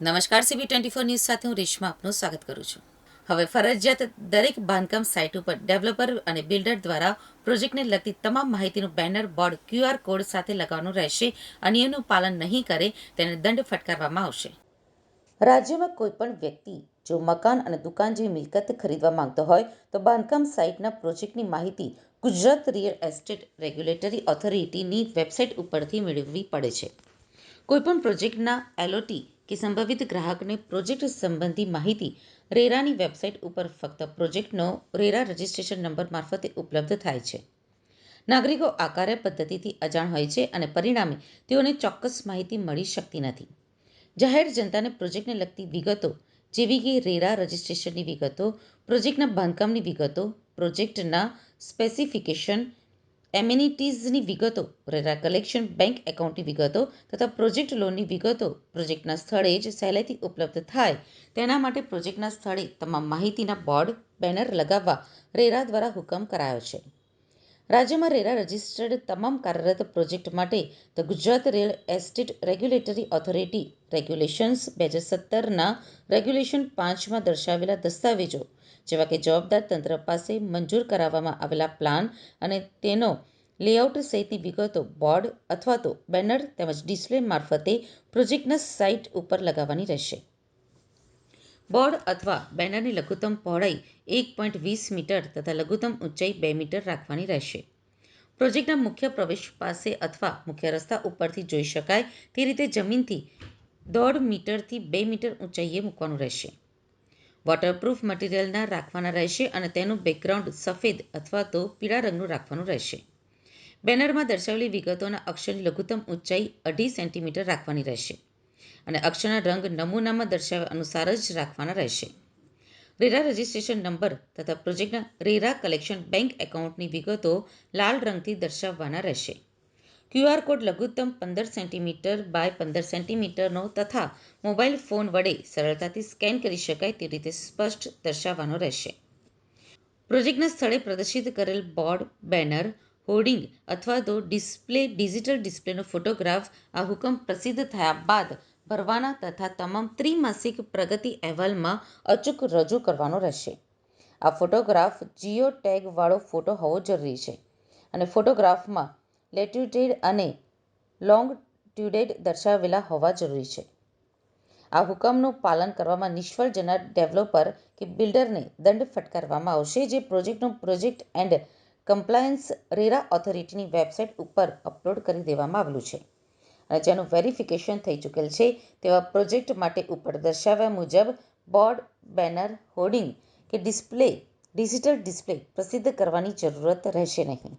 નમસ્કાર CB twenty four news સાથે હું રેશમા આપનું સ્વાગત કરું છું. હવે ફરજિયાત દરેક બાંધકામ સાઇટ ઉપર ડેવલપર અને બિલ્ડર દ્વારા પ્રોજેક્ટને લગતી તમામ માહિતીનું બેનર, બોર્ડ ક્યુઆર કોડ સાથે લગાવવાનું રહેશે અને એનું પાલન નહીં કરે તેને દંડ ફટકારવામાં આવશે. રાજ્યમાં કોઈપણ વ્યક્તિ જો મકાન અને દુકાન જેવી મિલકત ખરીદવા માંગતો હોય તો બાંધકામ સાઇટના પ્રોજેક્ટની માહિતી ગુજરાત રિયલ એસ્ટેટ રેગ્યુલેટરી ઓથોરિટીની વેબસાઇટ ઉપરથી મેળવવી પડે છે. કોઈપણ પ્રોજેક્ટના એલઓટી કે સંભવિત ગ્રાહકને પ્રોજેક્ટ સંબંધી માહિતી રેરાની વેબસાઇટ ઉપર ફક્ત પ્રોજેક્ટનો રેરા રજિસ્ટ્રેશન નંબર મારફતે ઉપલબ્ધ થાય છે. નાગરિકો આ પદ્ધતિથી અજાણ હોય છે અને પરિણામે તેઓને ચોક્કસ માહિતી મળી શકતી નથી. જાહેર જનતાને પ્રોજેક્ટને લગતી વિગતો જેવી કે રેરા રજિસ્ટ્રેશનની વિગતો, પ્રોજેક્ટના બાંધકામની વિગતો, પ્રોજેક્ટના સ્પેસિફિકેશન એમ્યુનિટીઝની વિગતો રેરા કલેક્શન બેંક એકાઉન્ટની વિગતો તથા પ્રોજેક્ટ લોનની વિગતો પ્રોજેક્ટના સ્થળે જ સહેલાઈથી ઉપલબ્ધ થાય. તેના માટે પ્રોજેક્ટના સ્થળે તમામ માહિતીના બોર્ડ બેનર લગાવવા રેરા દ્વારા હુકમ કરાયો છે. રાજ્યમાં રેરા રજિસ્ટર્ડ તમામ કાર્યરત પ્રોજેક્ટ માટે the Gujarat real estate regulatory authority regulations બે હજાર સત્તરના રેગ્યુલેશન પાંચમાં દર્શાવેલા દસ્તાવેજો, જેવા કે જવાબદાર તંત્ર પાસે મંજૂર કરાવવામાં આવેલા પ્લાન અને તેનો લેઆઉટ સહિતની વિગતો બોર્ડ અથવા તો બેનર તેમજ ડિસ્પ્લે મારફતે પ્રોજેક્ટના સાઇટ ઉપર લગાવવાની રહેશે. બોર્ડ અથવા બેનરની લઘુત્તમ પહોળાઈ એક પોઈન્ટ વીસ મીટર તથા લઘુત્તમ ઊંચાઈ બે મીટર રાખવાની રહેશે. પ્રોજેક્ટના મુખ્ય પ્રવેશ પાસે અથવા મુખ્ય રસ્તા ઉપરથી જોઈ શકાય તે રીતે જમીનથી દોઢ મીટરથી બે મીટર ઊંચાઈએ મૂકવાનું રહેશે. વોટરપ્રૂફ મટીરિયલના રાખવાના રહેશે અને તેનું બેકગ્રાઉન્ડ સફેદ અથવા તો પીળા રંગનું રાખવાનું રહેશે. બેનરમાં દર્શાવેલી વિગતોના અક્ષરની લઘુત્તમ ઊંચાઈ અઢી સેન્ટીમીટર રાખવાની રહેશે અને અક્ષરના રંગ નમૂનામાં દર્શાવ્યા અનુસાર જ રાખવાના રહેશે. રેરા રજિસ્ટ્રેશન નંબર તથા પ્રોજેક્ટના રેરા કલેક્શન બેંક એકાઉન્ટની વિગતો લાલ રંગથી દર્શાવવાના રહેશે. ક્યુઆર કોડ લઘુત્તમ પંદર સેન્ટીમીટર બાય પંદર સેન્ટીમીટરનો તથા મોબાઈલ ફોન વડે સરળતાથી સ્કેન કરી શકાય તે રીતે સ્પષ્ટ દર્શાવવાનો રહેશે. પ્રોજેક્ટના સ્થળે પ્રદર્શિત કરેલ બોર્ડ, બેનર, હોર્ડિંગ અથવા તો ડિસ્પ્લે, ડિજિટલ ડિસ્પ્લેનો ફોટોગ્રાફ આ હુકમ પ્રસિદ્ધ થયા બાદ ભરવાના તથા તમામ ત્રિમાસિક પ્રગતિ અહેવાલમાં અચૂક રજૂ કરવાનો રહેશે. આ ફોટોગ્રાફ જીઓ ટેગવાળો ફોટો હોવો જરૂરી છે અને ફોટોગ્રાફમાં લેટ્યુટેડ અને લોંગટ્યુડેડ દર્શાવેલા હોવા જરૂરી છે. આ હુકમનું પાલન કરવામાં નિષ્ફળ જનાર ડેવલપર કે બિલ્ડરને દંડ ફટકારવામાં આવશે જે પ્રોજેક્ટનું પ્રોજેક્ટ એન્ડ કમ્પ્લાયન્સ રેરા ઓથોરિટીની વેબસાઇટ ઉપર અપલોડ કરી દેવામાં આવેલું છે અને જેનું વેરિફિકેશન થઈ ચૂકેલ છે તેવા પ્રોજેક્ટ માટે ઉપર દર્શાવ્યા મુજબ બોર્ડ, બેનર, હોર્ડિંગ કે ડિસ્પ્લે, ડિજિટલ ડિસ્પ્લે પ્રસિદ્ધ કરવાની જરૂરત રહેશે નહીં.